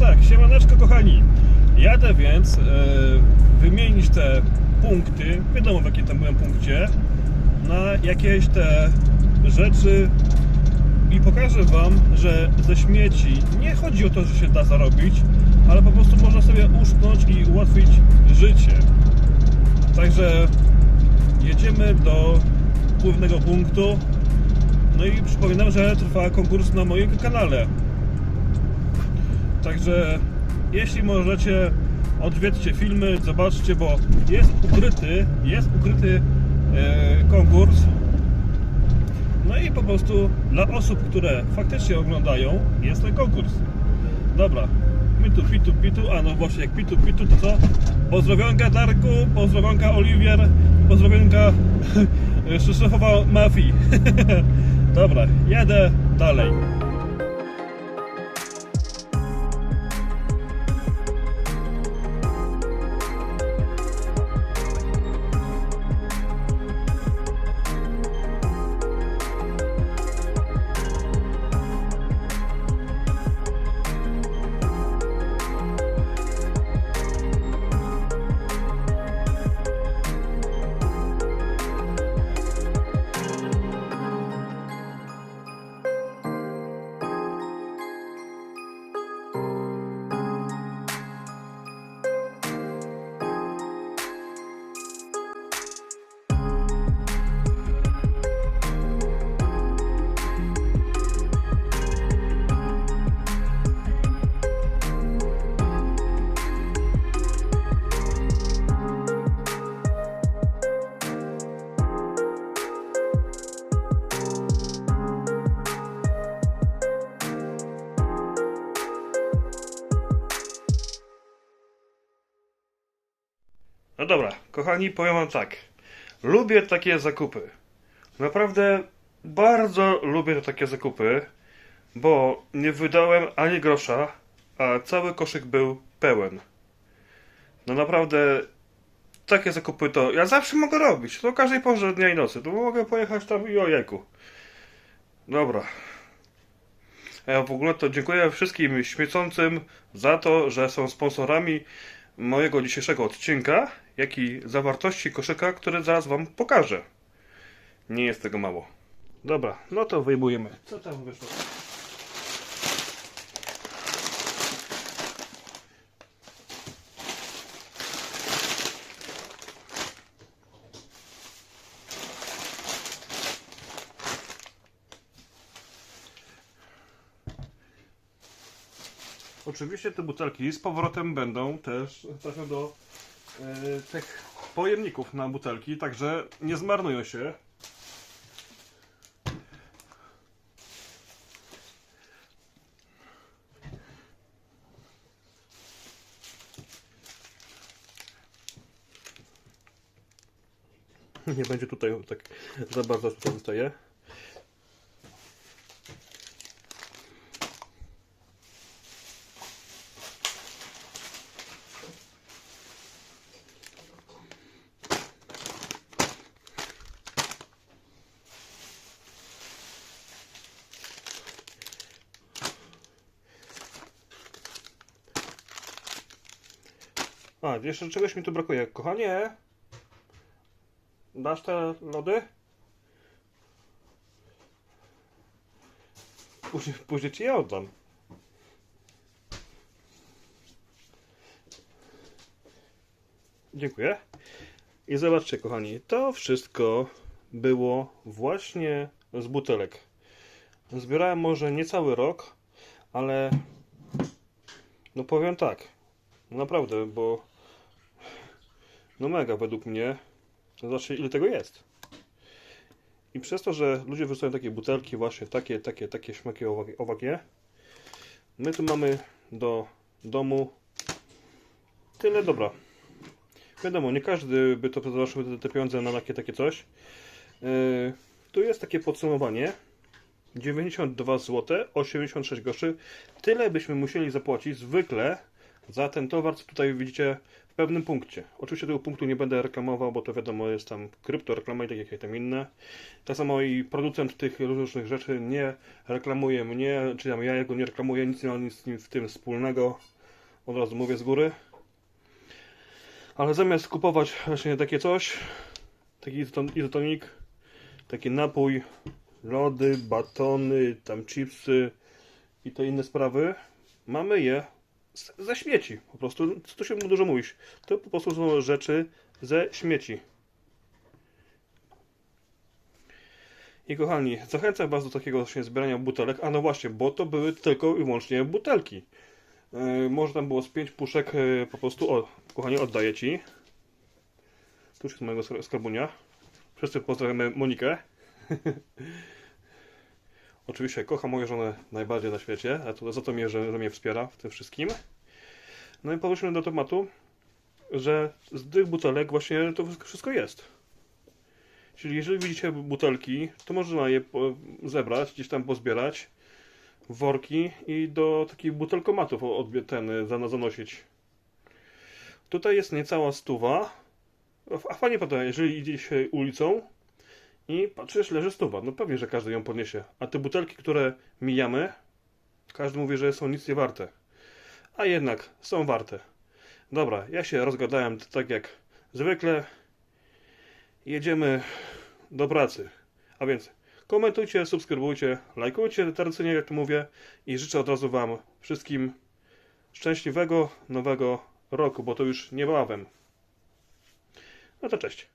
tak, siemaneczko kochani. Jadę więc e, wymienić te punkty, wiadomo w jakim tam byłem punkcie, na jakieś te rzeczy i pokażę Wam, że ze śmieci nie chodzi o to, że się da zarobić, ale po prostu można sobie uszknąć i ułatwić życie. Także jedziemy do głównego punktu. No i przypominam, że trwa konkurs na moim kanale. Także jeśli możecie, odwiedźcie filmy, zobaczcie, bo jest ukryty, jest ukryty e, konkurs. No i po prostu dla osób, które faktycznie oglądają, jest ten konkurs. Dobra, mitu, pitu, pitu, a no właśnie jak pitu, pitu, to co? Pozdrowionka Darku, pozdrowionka Oliwier, pozdrowionka szefowa mafii. Dobra, jadę dalej. No dobra, kochani, powiem wam tak. Lubię takie zakupy. Naprawdę bardzo lubię takie zakupy, bo nie wydałem ani grosza, a cały koszyk był pełen. No naprawdę takie zakupy to ja zawsze mogę robić. To o każdej porze dnia i nocy. To mogę pojechać tam i ojejku. Dobra. A ja w ogóle to dziękuję wszystkim śmiecącym za to, że są sponsorami mojego dzisiejszego odcinka, jak i zawartości koszyka, który zaraz Wam pokażę. Nie jest tego mało. Dobra, no to wyjmujemy. Co tam wyszło? Oczywiście te butelki z powrotem będą też trafią do e, tych pojemników na butelki, także nie zmarnują się. Nie będzie tutaj tak za bardzo tutaj zostaje. A, jeszcze czegoś mi tu brakuje. Kochanie, dasz te lody? Później, później ci je oddam. Dziękuję. I zobaczcie, kochani, to wszystko było właśnie z butelek. Zbierałem może nie cały rok, ale no powiem tak, naprawdę, bo no mega według mnie. Zobaczcie ile tego jest. I przez to, że ludzie wyrzucają takie butelki, właśnie takie, takie, takie śmaki owagi- owagie, my tu mamy do domu tyle dobra. Wiadomo, nie każdy by to przeznaczył te- te pieniądze na takie, takie coś. Yy, tu jest takie podsumowanie. 92 zł 86 groszy. Tyle byśmy musieli zapłacić zwykle za ten towar, co tutaj widzicie w pewnym punkcie. Oczywiście tego punktu nie będę reklamował, bo to wiadomo jest tam kryptoreklama i tak jak tam inne. Tak samo i producent tych różnych rzeczy nie reklamuje mnie, czy tam ja jego nie reklamuję, nic nie mam nic z nim w tym wspólnego. Od razu mówię z góry. Ale zamiast kupować właśnie takie coś, taki izoton- izotonik, taki napój, lody, batony, tam chipsy i te inne sprawy, mamy je ze śmieci. Po prostu, co tu się dużo mówić. To po prostu są rzeczy ze śmieci. I kochani, zachęcam Was do takiego właśnie zbierania butelek. A no właśnie, bo to były tylko i wyłącznie butelki. Yy, może tam było z pięć puszek yy, po prostu. O, kochani, oddaję Ci. Tu jest mojego skar- skarbunia. Wszyscy pozdrawiamy Monikę. Oczywiście kocham moją żonę najbardziej na świecie, a to za to mnie, że, że mnie wspiera w tym wszystkim. No i powróćmy do tematu, że z tych butelek właśnie to wszystko jest. Czyli jeżeli widzicie butelki, to można je zebrać, gdzieś tam pozbierać worki i do takich butelkomatów ten, zanosić. Tutaj jest niecała stuwa. A fajnie potem, jeżeli idzie się ulicą i patrzysz, leży stuwa. No pewnie, że każdy ją podniesie. A te butelki, które mijamy, każdy mówi, że są nic nie warte. A jednak są warte. Dobra, ja się rozgadałem tak jak zwykle. Jedziemy do pracy. A więc komentujcie, subskrybujcie, lajkujcie tradycyjnie, jak to mówię. I życzę od razu Wam wszystkim szczęśliwego nowego roku, bo to już niebawem. No to cześć.